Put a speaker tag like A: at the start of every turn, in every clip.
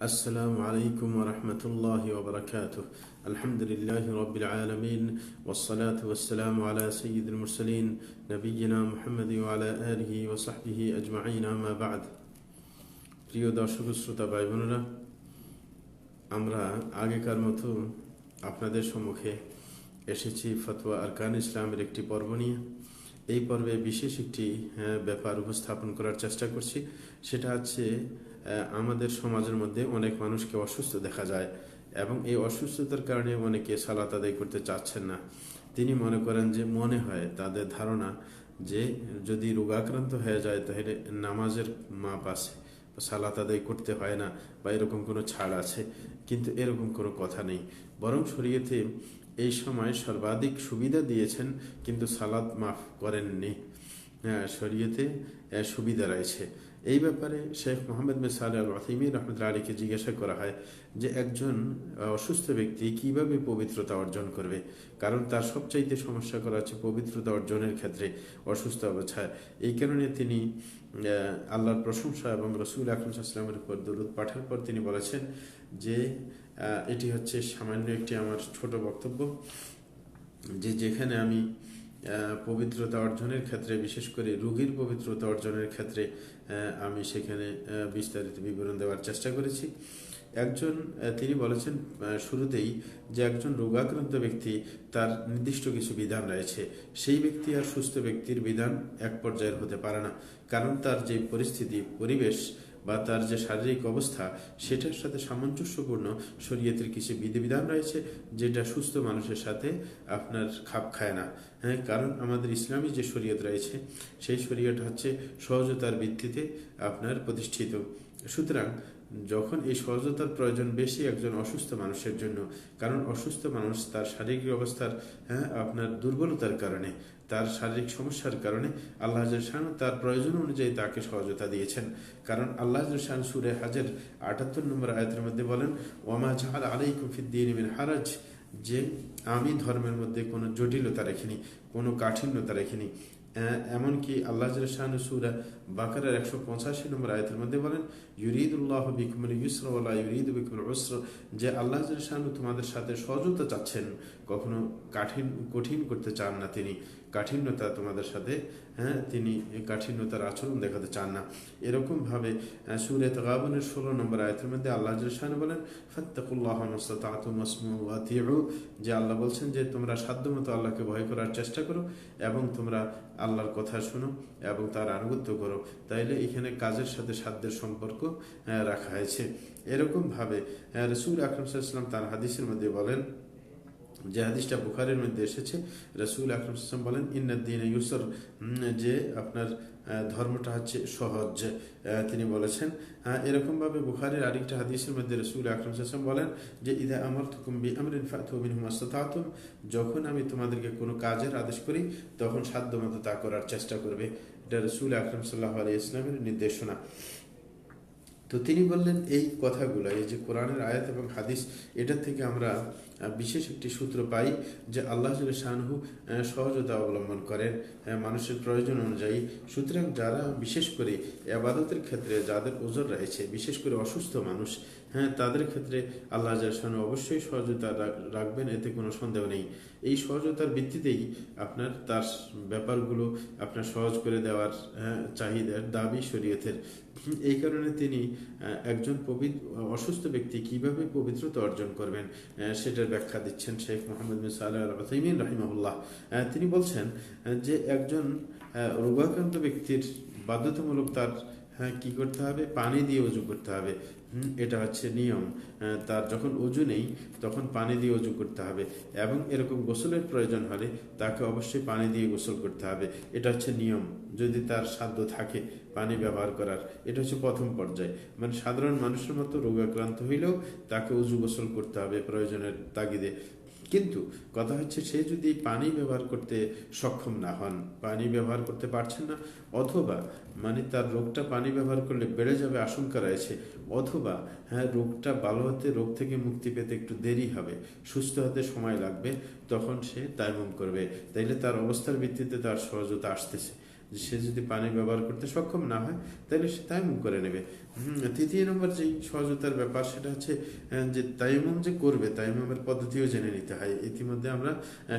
A: السلام عليكم ورحمة الله وبركاته الحمد لله رب العالمين والصلاة والسلام على سيد المرسلين نبينا محمد وعلى آله وصحبه أجمعين أما بعد প্রিয় দর্শক শ্রোতা ভাই বোনেরা আমরা আগেকার মতো আপনাদের সম্মুখে এসেছি ফতোয়া আরকান ইসলামের একটি পর্ব নিয়ে এই পর্বে বিশেষ একটি আহ, ব্যাপার উপস্থাপন করার চেষ্টা করছি সেটা হচ্ছে আহ, আমাদের সমাজের মধ্যে অনেক মানুষকে অসুস্থ দেখা যায় এবং এই অসুস্থতার কারণে অনেকে সালাত আদায় করতে চাচ্ছেন না। তিনি মনে করেন যে মনে হয় তাদের ধারণা যে যদি রোগাক্রান্ত হয়ে যায় তাহলে নামাজের মাপ আছে সালাত আদায় করতে হয় না বা এরকম কোনো ছাড় আছে কিন্তু এরকম কোনো কথা নেই। বরং শরীয়তে এই সময় সর্বাধিক সুবিধা দিয়েছেন কিন্তু সালাত মাফ করেননি। হ্যাঁ, শরীয়তে সুবিধা রয়েছে। এই ব্যাপারে শেখ মোহাম্মদ মেসাল আল রহিমি রহমতুল্লাহ আলীকে জিজ্ঞাসা করা হয় যে একজন অসুস্থ ব্যক্তি কীভাবে পবিত্রতা অর্জন করবে? কারণ তার সবচাইতে সমস্যা করা হচ্ছে পবিত্রতা অর্জনের ক্ষেত্রে অসুস্থ অবস্থায়। এই কারণে তিনি আল্লাহর প্রশংসা এবং রসুল আকরম সাল্লামের উপর দরুদ পাঠার পর তিনি বলেছেন যে এটি হচ্ছে সামান্য একটি আমার ছোট বক্তব্য যে, যেখানে আমি পবিত্রতা অর্জনের ক্ষেত্রে, বিশেষ করে রোগীর পবিত্রতা অর্জনের ক্ষেত্রে আমি সেখানে বিস্তারিত বিবরণ দেওয়ার চেষ্টা করেছি। একজন তিনি বলেছেন শুরুতেই যে একজন রোগাক্রান্ত ব্যক্তি, তার নির্দিষ্ট কিছু বিধান রয়েছে। সেই ব্যক্তি আর সুস্থ ব্যক্তির বিধান এক পর্যায়ের হতে পারে না। কারণ তার যে পরিস্থিতি, পরিবেশ বা তার যে শারীরিক অবস্থা, সেটার সাথে সামঞ্জস্যপূর্ণ শরীয়তের কিছু বিধিবিধান রয়েছে, যেটা সুস্থ মানুষের সাথে আপনার খাপ খায় না। হ্যাঁ কারণ আমাদের ইসলামী যে শরীয়ত রয়েছে, সেই শরীয়ত হচ্ছে সহজতার ভিত্তিতে আপনার প্রতিষ্ঠিত। সুতরাং যখন এই সহজতার প্রয়োজন বেশি একজন অসুস্থ মানুষের জন্য, কারণ অসুস্থ মানুষ তার শারীরিক অবস্থার হ্যাঁ আপনার দুর্বলতার কারণে তার শারীরিক সমস্যার কারণে আল্লাহ শান তার প্রয়োজন অনুযায়ী তাকে সহজতা দিয়েছেন। কারণ আল্লাহ শান সুরে হাজের আটাত্তর নম্বর আয়তের মধ্যে বলেন, ওয়ামা জাহাল আলাইকুম ফিদ্দিন মিন হারাজ যে আমি ধর্মের মধ্যে কোনো জটিলতা রেখিনি, কোনো কাঠিন্যতা রেখিনি। এমনকি আল্লাহ শাহান সুরা বাকারের একশো পঁচাশি নম্বর আয়তের মধ্যে বলেন, ইউরিদুল্লাহ বিকুমুল ইউসর ওয়ালা ইউরিদ বিকুমুল উসর যে আল্লাহ শাহান তোমাদের সাথে সহজতা চাচ্ছেন, কখনো কাঠিন, কঠিন করতে চান না তিনি। কাঠিন্যতা তোমাদের সাথে হ্যাঁ তিনি কাঠিন্যতার আচরণ দেখাতে চান না। এরকমভাবে সুরে তগাবনের ষোলো নম্বর আয়তের মধ্যে আল্লাহ শাহান বলেন, ফাত্তাকুল্লাহ ওয়াতিউ যে আল্লাহ বলছেন যে, তোমরা সাধ্যমতো আল্লাহকে ভয় করার চেষ্টা করো এবং তোমরা আল্লাহর কথা শোনো এবং তার আনুগত্য করো। তাইলে এখানে কাজের সাথে সাধ্যের সম্পর্ক রাখা হয়েছে। এরকমভাবে রসুল আকরম সাল্লাম তার হাদিসের মধ্যে বলেন যে হাদিসটা বুখারের মধ্যে এসেছে। রসুল আকরম সাল্লাম বলেন ইন্নাদ্দিন ইউসর যে আপনার ধর্মটা হচ্ছে সহজ। তিনি বলেছেন আহ, এরকমভাবে বুখারের আরেকটা হাদিসের মধ্যে রসুল আকরম সাল্লাম বলেন যে ইদা আমার তুকুম্বি আমরিন ফাতুমিন হুমাস্তাতুম যখন আমি তোমাদেরকে কোনো কাজের আদেশ করি তখন সাধ্যমতো তা করার চেষ্টা করবে। এটা রসুল আকরম সাল্লাহ আলী ইসলামের নির্দেশনা। তো তিনি বললেন এই কথাগুলো এই যে কোরআনের আয়াত এবং হাদিস এটা থেকে আমরা বিশেষ একটি সূত্র পাই যে আল্লাহ শাহু সহজতা অবলম্বন করেন। মানুষের প্রয়োজন অনুযায়ী সুতরাং যারা বিশেষ করে আবাদতের ক্ষেত্রে যাদের ওজন রয়েছে, বিশেষ করে অসুস্থ মানুষ হ্যাঁ তাদের ক্ষেত্রে আল্লাহ শাহানু অবশ্যই রাখ- রাখবেন এতে কোনো সন্দেহ নেই। এই সহজতার ভিত্তিতেই আপনার তার ব্যাপারগুলো আপনার সহজ করে দেওয়ার হ্যাঁ, চাহিদার দাবি শরীয়তের। এই কারণে তিনি একজন পবিত্র অসুস্থ ব্যক্তি কীভাবে পবিত্রতা অর্জন করবেন সেটার ব্যাখ্যা দিচ্ছেন শেখ মোহাম্মদ বিন সাল্লাহ আলমিন রাহিমাহুল্লাহ। তিনি বলছেন যে একজন রোগাক্রান্ত ব্যক্তির বাধ্যতামূলক তার হ্যাঁ কী করতে হবে? পানি দিয়ে উজু করতে হবে। এটা হচ্ছে নিয়ম। তার যখন উজু নেই, তখন পানি দিয়ে উজু করতে হবে এবং এরকম গোসলের প্রয়োজন হলে তাকে অবশ্যই পানি দিয়ে গোসল করতে হবে। এটা হচ্ছে নিয়ম। যদি তার সাধ্য থাকে পানি ব্যবহার করার, এটা হচ্ছে প্রথম পর্যায়ে। মানে সাধারণ মানুষের মতো রোগাক্রান্ত হইলেও তাকে উজু গোসল করতে হবে প্রয়োজনের তাগিদে। কিন্তু কথা হচ্ছে সে যদি পানি ব্যবহার করতে সক্ষম না হন, পানি ব্যবহার করতে পারছেন না, অথবা মানে তার রোগটা পানি ব্যবহার করলে বেড়ে যাবে আশঙ্কা রয়েছে, অথবা হ্যাঁ রোগটা ভালো হতে, রোগ থেকে মুক্তি পেতে একটু দেরি হবে, সুস্থ হতে সময় লাগবে, তখন সে তাইমুম করবে। তাইলে তার অবস্থার ভিত্তিতে তার সহজতা আসতেছে। যে সে যদি পানি ব্যবহার করতে সক্ষম না হয়, তাহলে সে তাইমুম করে নেবে। তৃতীয় নম্বর যেই সহজতার ব্যাপার, সেটা হচ্ছে যে তাইমুম যে করবে, তাইমুমের পদ্ধতিও জেনে নিতে হয়। ইতিমধ্যে আমরা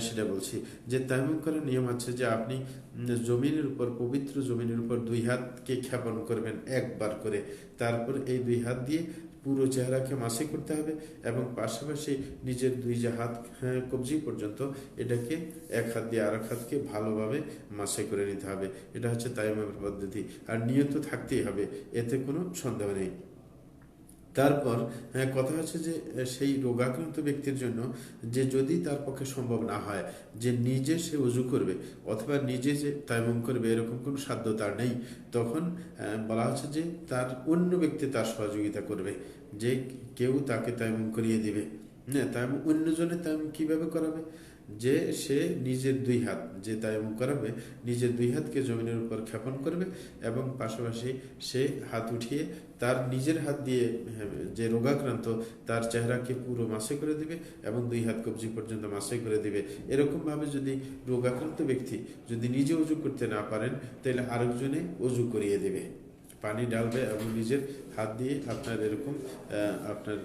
A: সেটা বলছি যে তাইমুম করার নিয়ম আছে যে আপনি জমিনের উপর, পবিত্র জমিনের উপর দুই হাতকে খ্যাপন করবেন একবার করে। তারপর এই দুই হাত দিয়ে পুরো চেহারাকে মাসে করতে হবে এবং পাশাপাশি নিজের দুই যে হাত হ্যাঁ, কবজি পর্যন্ত এটাকে এক হাত দিয়ে আর এক হাতকে ভালোভাবে মাসে করে নিতে হবে। এটা হচ্ছে তাইমামের পদ্ধতি। আর নিয়ত থাকতেই হবে এতে কোনো সন্দেহ নেই। তারপর হ্যাঁ, কথা হচ্ছে যে সেই রোগাক্রান্ত ব্যক্তির জন্য যে যদি তার পক্ষে সম্ভব না হয় যে নিজে সে উজু করবে অথবা নিজে যে তাইমুম করবে এরকম কোনো সাধ্য তার নেই তখন বলা হচ্ছে যে তার অন্য ব্যক্তি তার সহযোগিতা করবে যে কেউ তাকে তাইমুম করিয়ে দিবে। হ্যাঁ তাইমুম অন্যজনে তাইমুম কীভাবে করাবে? যে সে নিজের দুই হাত, যে তায়ামুম করাবে, নিজের দুই হাতকে জমিনের উপর ক্ষেপণ করবে এবং পাশাপাশি সে হাত উঠিয়ে তার নিজের হাত দিয়ে, যে রোগাক্রান্ত, তার চেহারাকে পুরো মাসে করে দিবে এবং দুই হাত কবজি পর্যন্ত মাসে করে দিবে। এরকম ভাবে যদি রোগাক্রান্ত ব্যক্তি যদি নিজে অজু করতে না পারেন, তাহলে আরেকজনে অজু করিয়ে দেবে। পানি ডালবে এবং নিজের হাত দিয়ে আপনার এরকম আপনার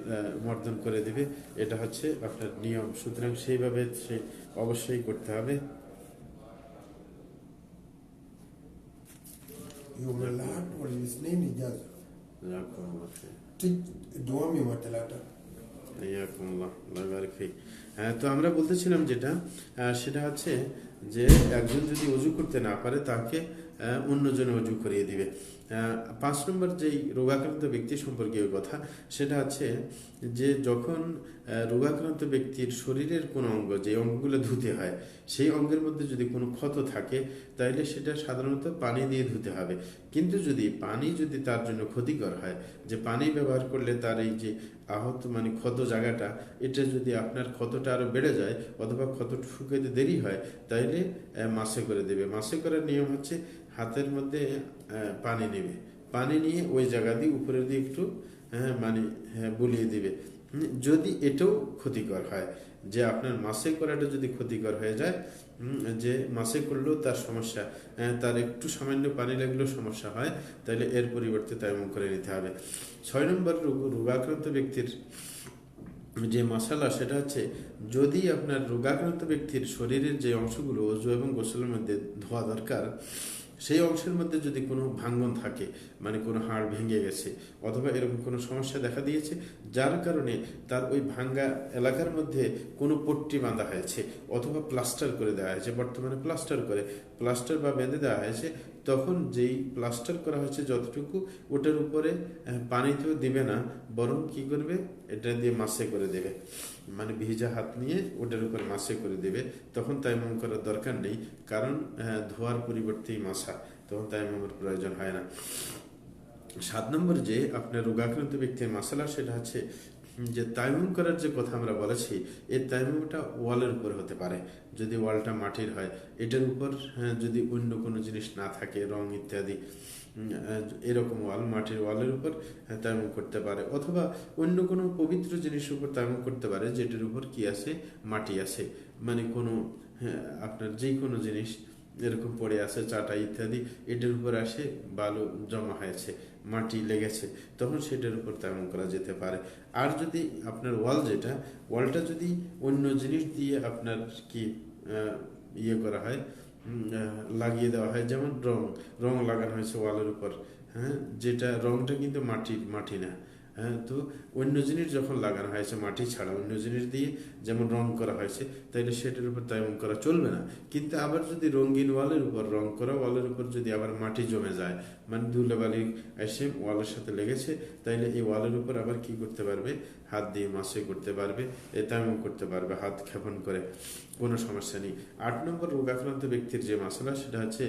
A: মর্দন করে দেবে। এটা হচ্ছে আপনার নিয়ম। সুতরাং সেইভাবে সে অবশ্যই করতে হবে। ঠিক দোয়ামি মাতেলাটা হ্যাঁ তো আমরা বলতেছিলাম যেটা সেটা হচ্ছে যে একজন যদি অজু করতে না পারে, তাকে অন্যজনে অজু করিয়ে দিবে। পাঁচ নম্বর যেই রোগাক্রান্ত ব্যক্তি সম্পর্কীয় কথা, সেটা হচ্ছে যে যখন রোগাক্রান্ত ব্যক্তির শরীরের কোনো অঙ্গ, যে অঙ্গগুলো ধুতে হয়, সেই অঙ্গের মধ্যে যদি কোনো ক্ষত থাকে, তাইলে সেটা সাধারণত পানি দিয়ে ধুতে হবে। কিন্তু যদি পানি যদি তার জন্য ক্ষতিকর হয়, যে পানি ব্যবহার করলে তার এই যে আহত মানে ক্ষত জায়গাটা, এটা যদি আপনার ক্ষতটা আরও বেড়ে যায়, অথবা ক্ষত শুকাইতে দেরি হয়, তাইলে মাসে করে দেবে। মাসে করার নিয়ম হচ্ছে হাতের মধ্যে পানি নেবে। পানি নিয়ে ওই জায়গা দিয়ে উপরে দিয়ে একটু হ্যাঁ মানে হ্যাঁ বুলিয়ে দিবে। যদি এটাও ক্ষতিকর হয়, যে আপনার মাসে করাটা যদি ক্ষতিকর হয়ে যায় যে মাসে করলেও তার সমস্যা তার একটু সামান্য পানি লাগলেও সমস্যা হয়, তাহলে এর পরিবর্তে তাই তাইমুম করে নিতে হবে। ছয় নম্বর রোগ- রোগাক্রান্ত ব্যক্তির যে মশালা, সেটা হচ্ছে যদি আপনার রোগাক্রান্ত ব্যক্তির শরীরের যে অংশগুলো অজু এবং গোসলের মধ্যে ধোয়া দরকার সেই অংশের মধ্যে যদি কোনো ভাঙ্গন থাকে মানে কোনো হাড় ভেঙে গেছে, অথবা এরকম কোনো সমস্যা দেখা দিয়েছে, যার কারণে তার ওই ভাঙ্গা এলাকার মধ্যে কোনো পট্টি বাঁধা হয়েছে, অথবা প্লাস্টার করে দেওয়া হয়েছে, বর্তমানে প্লাস্টার করে, প্লাস্টার বা বেঁধে দেওয়া হয়েছে তখন যেই প্লাস্টার করা হয়েছে যতটুকু, ওটার উপরে পানি পানিতেও দিবে না, বরং কি করবে? এটা দিয়ে মাসে করে দেবে। মানে ভিজা হাত নিয়ে ওটার উপর মাসে করে দেবে। তখন তাইমম করার দরকার নেই, কারণ ধোয়ার পরিবর্তেই মাসা, তখন তাইমমের প্রয়োজন হয় না। সাত নম্বর যে আপনার রোগাক্রান্ত ব্যক্তির মাসালা, সেটা হচ্ছে যে তাইমুম করার যে কথা আমরা বলেছি এই তাইমুমটা ওয়ালের উপর হতে পারে। যদি ওয়ালটা মাটির হয় এটার উপর হ্যাঁ, যদি অন্য কোনো জিনিস না থাকে রং ইত্যাদি এরকম ওয়াল মাটির ওয়ালের উপর হ্যাঁ, তাইমুম করতে পারে। অথবা অন্য কোনো পবিত্র জিনিসের উপর তাইমুম করতে পারে যেটার উপর কি আছে? মাটি আছে। মানে কোনো হ্যাঁ, আপনার যে কোনো জিনিস এরকম পড়ে আছে, চাটা ইত্যাদি এটার উপর আসে বালু জমা হয়েছে, মাটি লেগেছে, তখন সেটার উপর তেমন করা যেতে পারে। আর যদি আপনার ওয়াল যেটা, ওয়ালটা যদি অন্য জিনিস দিয়ে আপনার কি ইয়ে করা হয় লাগিয়ে দেওয়া হয়, যেমন রং রং লাগানো হয়েছে ওয়ালের উপর হ্যাঁ যেটা রংটা কিন্তু মাটির, মাটি না। হ্যাঁ তো অন্য জিনিস যখন লাগানো হয়েছে মাটি ছাড়া, অন্য জিনিস দিয়ে যেমন রং করা হয়েছে, তাইলে সেটার উপর তেমন করা চলবে না। কিন্তু আবার যদি রঙিন ওয়ালের উপর রং করা, ওয়ালের উপর যদি আবার মাটি জমে যায় মানে ধুলাবালি এসে ওয়ালের সাথে লেগেছে, তাইলে এই ওয়ালের উপর আবার কি করতে পারবে? হাত দিয়ে মাসে করতে পারবে, এ তেমন করতে পারবে, হাত ক্ষেপণ করে, কোনো সমস্যা নেই। আট নম্বর রোগাক্রান্ত ব্যক্তির যে মশলা, সেটা হচ্ছে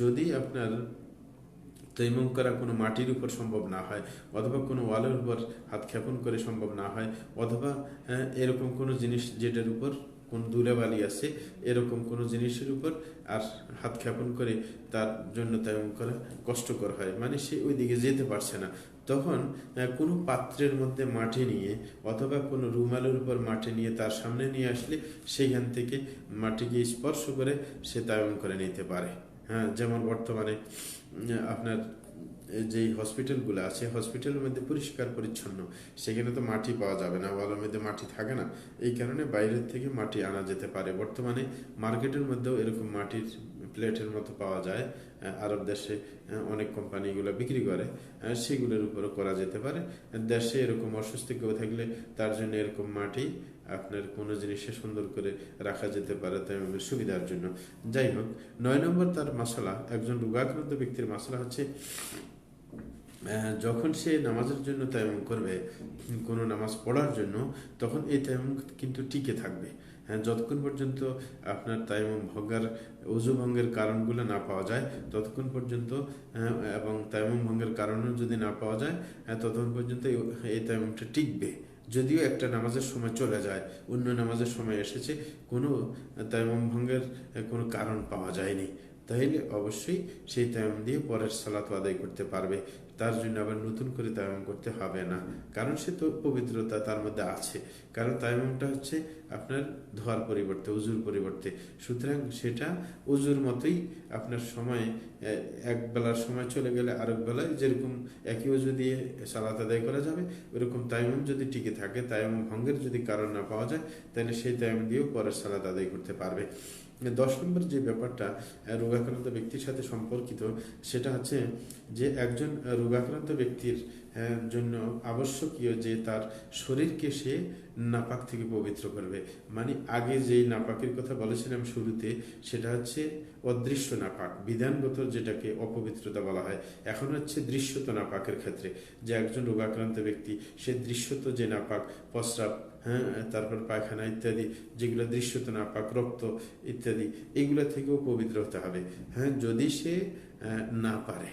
A: যদি আপনার তৈমম করা কোনো মাটির উপর সম্ভব না হয় অথবা কোনো ওয়ালের উপর হাত ক্ষেপণ করে সম্ভব না হয় অথবা হ্যাঁ, এরকম কোনো জিনিস যেটার উপর কোন ধুলাবালি আছে এরকম কোনো জিনিসের উপর আর হাত ক্ষেপণ করে তার জন্য তৈমম করা কষ্টকর হয়। মানে সে ওই দিকে যেতে পারছে না। তখন কোনো পাত্রের মধ্যে মাটি নিয়ে অথবা কোনো রুমালের উপর মাটি নিয়ে তার সামনে নিয়ে আসলে সেইখান থেকে মাটিকে স্পর্শ করে সে তায়ন করে নিতে পারে। হ্যাঁ যেমন বর্তমানে আপনার যেই হসপিটালগুলো আছে হসপিটালের মধ্যে পরিষ্কার, পরিচ্ছন্ন, সেখানে তো মাটি পাওয়া যাবে না, ওয়ালের মধ্যে মাটি থাকে না। এই কারণে বাইরের থেকে মাটি আনা যেতে পারে। বর্তমানে মার্কেটের মধ্যেও এরকম মাটির প্লেটের মতো পাওয়া যায়। আরব দেশে অনেক কোম্পানি এগুলো বিক্রি করে। সেগুলোর উপরও করা যেতে পারে। দেশে এরকম অসুস্থ কেউ থাকলে তার জন্য এরকম মাটি আপনার কোনো জিনিসে সুন্দর করে রাখা যেতে পারে তাইমের সুবিধার জন্য। যাই হোক, নয় নম্বর তার মশলা, একজন রোগাক্রান্ত ব্যক্তির মশলা হচ্ছে যখন সে নামাজের জন্য তায়াম্মুম করবে, কোনো নামাজ পড়ার জন্য, তখন এই তায়াম্মুম কিন্তু টিকে থাকবে। হ্যাঁ যতক্ষণ পর্যন্ত আপনার তায়াম্মুম ভঙ্গার অজু ভঙ্গের কারণগুলো না পাওয়া যায় ততক্ষণ পর্যন্ত আহ, এবং তায়াম্মুম ভঙ্গের কারণও যদি না পাওয়া যায় হ্যাঁ, ততক্ষণ পর্যন্ত এই- তায়াম্মুমটা টিকবে। যদিও একটা নামাজের সময় চলে যায় অন্য নামাজের সময় এসেছে কোনো তায়াম্মুম ভঙ্গের কোনো কারণ পাওয়া যায়নি। তাইলে অবশ্যই সেই তায়াম দিয়ে পরের সালাত আদায় করতে পারবে। তার জন্য আবার নতুন করে তায়াম করতে হবে না। কারণ সে তো পবিত্রতা তার মধ্যে আছে। কারণ তায়ামটা হচ্ছে আপনার ধোয়ার পরিবর্তে, উজুর পরিবর্তে। সুতরাং সেটা উজুর মতোই আপনার সময় এক বেলার সময় চলে গেলে আরেক বেলায় যেরকম একই উজু দিয়ে সালাত আদায় করা যাবে, ওরকম তায়াম যদি টিকে থাকে তায়াম ভঙ্গের যদি কারণ না পাওয়া যায় তাহলে সেই তায়াম দিয়েও পরের সালাত আদায় করতে পারবে। দশ নম্বর যে ব্যাপারটা রোগাক্রান্ত ব্যক্তির সাথে সম্পর্কিত, সেটা হচ্ছে যে একজন রোগাক্রান্ত ব্যক্তির জন্য আবশ্যকীয় যে তার শরীরকে সে নাপাক থেকে পবিত্র করবে। মানে আগে যেই নাপাকের কথা বলেছিলাম শুরুতে, সেটা হচ্ছে অদৃশ্য নাপাক, বিধানগত যেটাকে অপবিত্রতা বলা হয়। এখন হচ্ছে দৃশ্যত নাপাকের ক্ষেত্রে, যে একজন রোগাক্রান্ত ব্যক্তি, সে দৃশ্যত যে নাপাক, প্রস্রাব হ্যাঁ তারপর পায়খানা ইত্যাদি, যেগুলো দৃশ্যত নাপাক, রক্ত ইত্যাদি, এগুলো থেকেও পবিত্র হতে হবে। হ্যাঁ যদি সে না পারে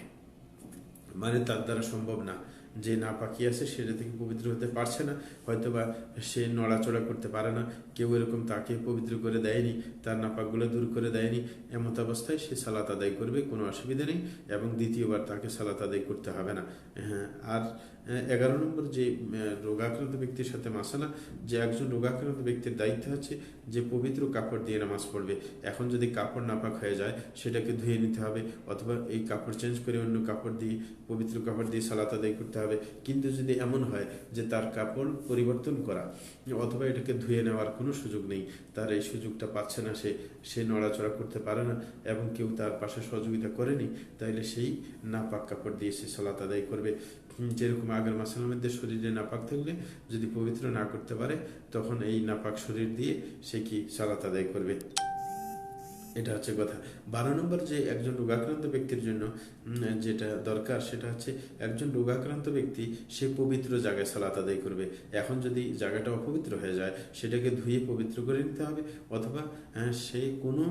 A: মানে তার দ্বারা সম্ভব না যে না পাখি আছে সেটা থেকে পবিত্র হতে পারছে না। হয়তো বা সে নড়াচড়া করতে পারে না। কেউ এরকম তাকে পবিত্র করে দেয়নি, তার নাপাকগুলো দূর করে দেয়নি। এমত অবস্থায় সে সালাত আদায় করবে, কোনো অসুবিধা নেই। এবং দ্বিতীয়বার তাকে সালাত আদায় করতে হবে না। হ্যাঁ আর এগারো নম্বর যে রোগাক্রান্ত ব্যক্তির সাথে মাসালা, যে একজন রোগাক্রান্ত ব্যক্তির দায়িত্ব হচ্ছে যে পবিত্র কাপড় দিয়ে নামাজ পড়বে। এখন যদি কাপড় নাপাক হয়ে যায়, সেটাকে ধুয়ে নিতে হবে অথবা এই কাপড় চেঞ্জ করে অন্য কাপড় দিয়ে, পবিত্র কাপড় দিয়ে সালাত আদায় করতে হবে। কিন্তু যদি এমন হয় যে তার কাপড় পরিবর্তন করা অথবা এটাকে ধুয়ে নেওয়ার কোনো সুযোগ নেই, তার এই সুযোগটা পাচ্ছে না সে সে নড়াচড়া করতে পারে না এবং কেউ তার পাশে সহযোগিতা করেনি, তাইলে সেই নাপাক কাপড় দিয়ে সে সালাত আদায় করবে। যেরকম আগের মাসের মধ্যে শরীরে নাপাক থাকলে যদি পবিত্র না করতে পারে, তখন এই নাপাক শরীর দিয়ে সে কি সালাত আদায় করবে? এটা হচ্ছে কথা। বারো নম্বর যে একজন রোগাক্রান্ত ব্যক্তির জন্য যেটা দরকার, সেটা হচ্ছে একজন রোগাক্রান্ত ব্যক্তি সে পবিত্র জায়গায় সালাত আদায় করবে। এখন যদি জায়গাটা অপবিত্র হয়ে যায়, সেটাকে ধুয়ে পবিত্র করে নিতে হবে, অথবা সে কোনো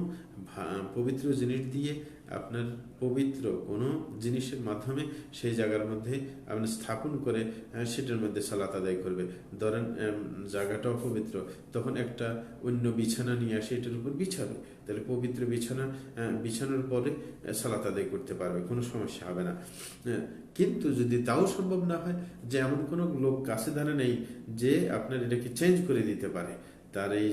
A: পবিত্র জিনিস দিয়ে আপনার পবিত্র কোনো জিনিসের মাধ্যমে সেই জায়গার মধ্যে আপনি স্থাপন করে সেটার মধ্যে সালাত আদায় করবে। ধরেন আম, জায়গাটা অপবিত্র তখন একটা অন্য বিছানা নিয়ে আসে এটার উপর বিছাবে। তাহলে পবিত্র বিছানা বিছানোর পরে সালাত আদায় করতে পারবে কোনো সমস্যা হবে না। কিন্তু যদি তাও সম্ভব না হয় যে এমন কোনো লোক কাছে ধারে নেই যে আপনার এটাকে চেঞ্জ করে দিতে পারে। তার এই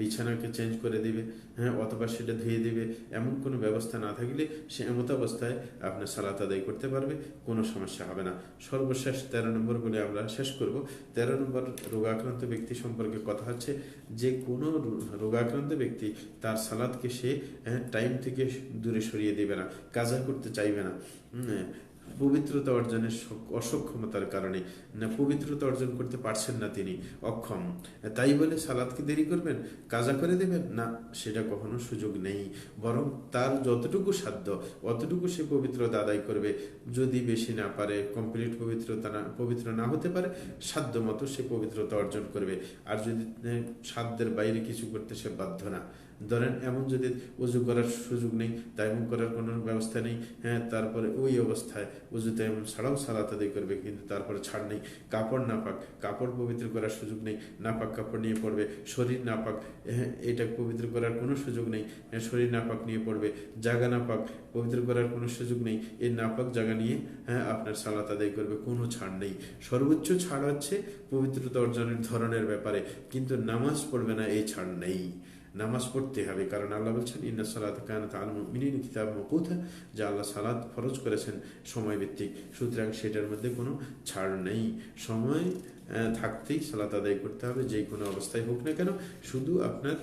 A: বিছানাকে চেঞ্জ করে দিবে হ্যাঁ অথবা সেটা ধুয়ে দিবে, এমন কোনো ব্যবস্থা না থাকলে সে এমত অবস্থায় আপনার সালাত আদায় করতে পারবে, কোনো সমস্যা হবে না। সর্বশেষ তেরো নম্বর বলে আমরা শেষ করব। তেরো নম্বর রোগাক্রান্ত ব্যক্তি সম্পর্কে কথা হচ্ছে, যে কোনো রোগাক্রান্ত ব্যক্তি তার সালাদকে সে টাইম থেকে দূরে সরিয়ে দেবে না, কাজা করতে চাইবে না। পবিত্রতা অর্জনের অসক্ষমতার কারণে পবিত্রতা অর্জন করতে পারছেন না তিনি। অক্ষম, তাই বলে সালাদকে দেরি করবেন? কাজা করে দেবেন? না, সেটা কখনো সুযোগ নেই। বরং তার যতটুকু সাধ্য, অতটুকু সে পবিত্রতা আদায় করবে। যদি বেশি না পারে কমপ্লিট পবিত্রতা না পবিত্র না হতে পারে, সাধ্য মতো সে পবিত্রতা অর্জন করবে। আর যদি সাধ্যের বাইরে কিছু করতে সে বাধ্য না। ধরেন এমন যদি উজু করার সুযোগ নেই তাইমুম করার কোনো ব্যবস্থা নেই হ্যাঁ তারপরে ওই অবস্থায় উজু তাইমুম ছাড়াও সালাত আদায় করবে, কিন্তু তারপরে ছাড় নেই। কাপড় নাপাক, কাপড় পবিত্র করার সুযোগ নেই, নাপাক কাপড় নিয়ে পড়বে, শরীর নাপাক হ্যাঁ এটা পবিত্র করার কোনো সুযোগ নেই হ্যাঁ শরীর নাপাক নিয়ে পড়বে, জাগা নাপাক পবিত্র করার কোনো সুযোগ নেই এই নাপাক জায়গা নিয়ে হ্যাঁ আপনার সালাত আদায় করবে, কোনো ছাড় নেই। সর্বোচ্চ ছাড় হচ্ছে পবিত্রতা অর্জনের ধরনের ব্যাপারে, কিন্তু নামাজ পড়বে না এই ছাড় নেই। নামাজ পড়তে হবে। কারণ আল্লাহ বলছেন, ইন্না সালাত কানাত আল মুমিনিন কিতাব মকুতা যা আল্লাহ সালাত ফরজ করেছেন সময় ভিত্তিক সুতরাং সেটার মধ্যে কোনো ছাড় নেই। সময় থাকতেই সালাত আদায় করতে হবে। যে কোনো অবস্থায় হোক না কেন, শুধু আপনার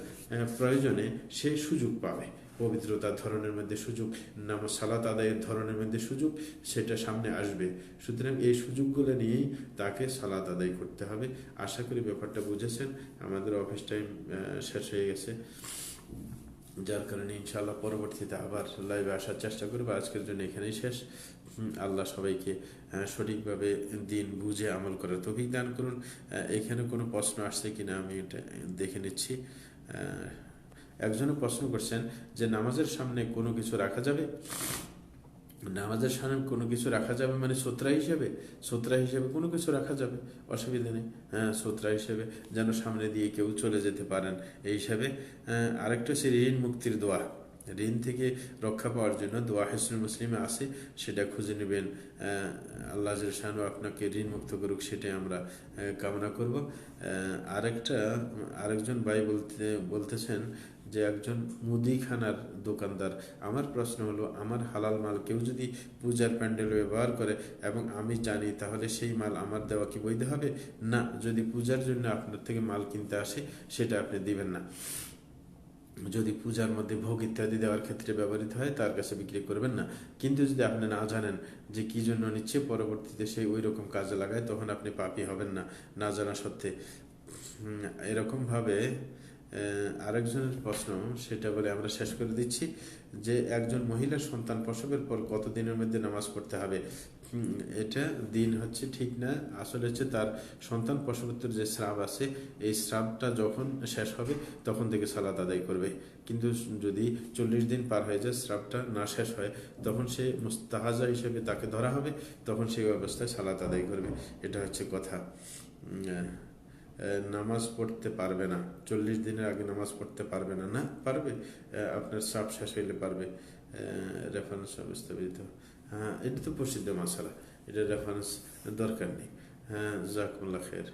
A: প্রয়োজনে সে সুযোগ পাবে। পবিত্রতার ধরনের মধ্যে সুযোগ নামাজ সালাত আদায়ের ধরনের মধ্যে সুযোগ সেটা সামনে আসবে। সুতরাং এই সুযোগগুলো নিয়েই তাকে সালাত আদায় করতে হবে। আশা করি ব্যাপারটা বুঝেছেন। আমাদের অফিস টাইম শেষ হয়ে গেছে। যার কারণে ইনশাআল্লাহ পরবর্তীতে আবার লাইভে আসার চেষ্টা করব। আজকের জন্য এখানেই শেষ। আল্লাহ সবাইকে সঠিকভাবে দিন বুঝে আমল করার তৌফিক দান করুন। এখানে কোনো প্রশ্ন আসছে কিনা আমি এটা দেখে নিচ্ছি। একজনে প্রশ্ন করছেন যে নামাজের সামনে কোনো কিছু রাখা যাবে? নামাজের সামনে কোনো কিছু রাখা যাবে মানে সোত্রা হিসেবে? সোত্রা হিসেবে কোনো কিছু রাখা যাবে? অসুবিধা নেই। হ্যাঁ সোত্রা হিসেবে যেন সামনে দিয়ে কেউ চলে যেতে পারেন। এই হিসাবে আরেকটা হচ্ছে ঋণ মুক্তির দোয়া। ঋণ থেকে রক্ষা পাওয়ার জন্য দোয়া হেসনুল মুসলিমে আছে, সেটা খুঁজে নেবেন। আল্লাহ শাহানু আপনাকে ঋণ মুক্ত করুক, সেটাই আমরা কামনা করব। আরেকটা, আরেকজন ভাই বলতে, বলতেছেন যে একজন মুদিখানার দোকানদার। আমার প্রশ্ন হলো, আমার হালাল মাল কেউ যদি পূজার প্যান্ডেল ব্যবহার করে এবং আমি জানি তাহলে সেই মাল আমার দেওয়া কি বৈধ হবে? না, যদি পূজার জন্য আপনার থেকে মাল কিনতে আসে, সেটা আপনি দিবেন না। যদি পূজার মধ্যে ভোগ ইত্যাদি দেওয়ার ক্ষেত্রে ব্যবহৃত হয়, তার কাছে বিক্রি করবেন না। কিন্তু যদি আপনি না জানেন যে কি জন্য নিচ্ছে, পরবর্তীতে সেই ওই রকম কাজে লাগায়, তখন আপনি পাপি হবেন না। না জানা সত্ত্বে। এরকমভাবে আরেকজনের প্রশ্ন সেটা বলে আমরা শেষ করে দিচ্ছি যে একজন মহিলার সন্তান প্রসবের পর কত দিনের মধ্যে নামাজ পড়তে হবে? এটা দিন হচ্ছে ঠিক না। আসলে হচ্ছে তার সন্তান প্রসবোত্তর যে স্রাব আছে, এই স্রাবটা যখন শেষ হবে, তখন থেকে সালাদ আদায় করবে। কিন্তু যদি চল্লিশ দিন পার হয়ে যায়, স্রাবটা না শেষ হয়, তখন সে মুস্তাহাজা হিসেবে তাকে ধরা হবে, তখন সেই অবস্থায় সালাত আদায় করবে। এটা হচ্ছে কথা। নামাজ পড়তে পারবে না। চল্লিশ দিনের আগে নামাজ পড়তে পারবে না। না, পারবে। আপনার সাপ শেষ হইলে পারবে। রেফারেন্স অবস্থাপিত হ্যাঁ এটা তো প্রসিদ্ধ মাসালা। এটা রেফারেন্স দরকার নেই। হ্যাঁ জাকুল্লা খের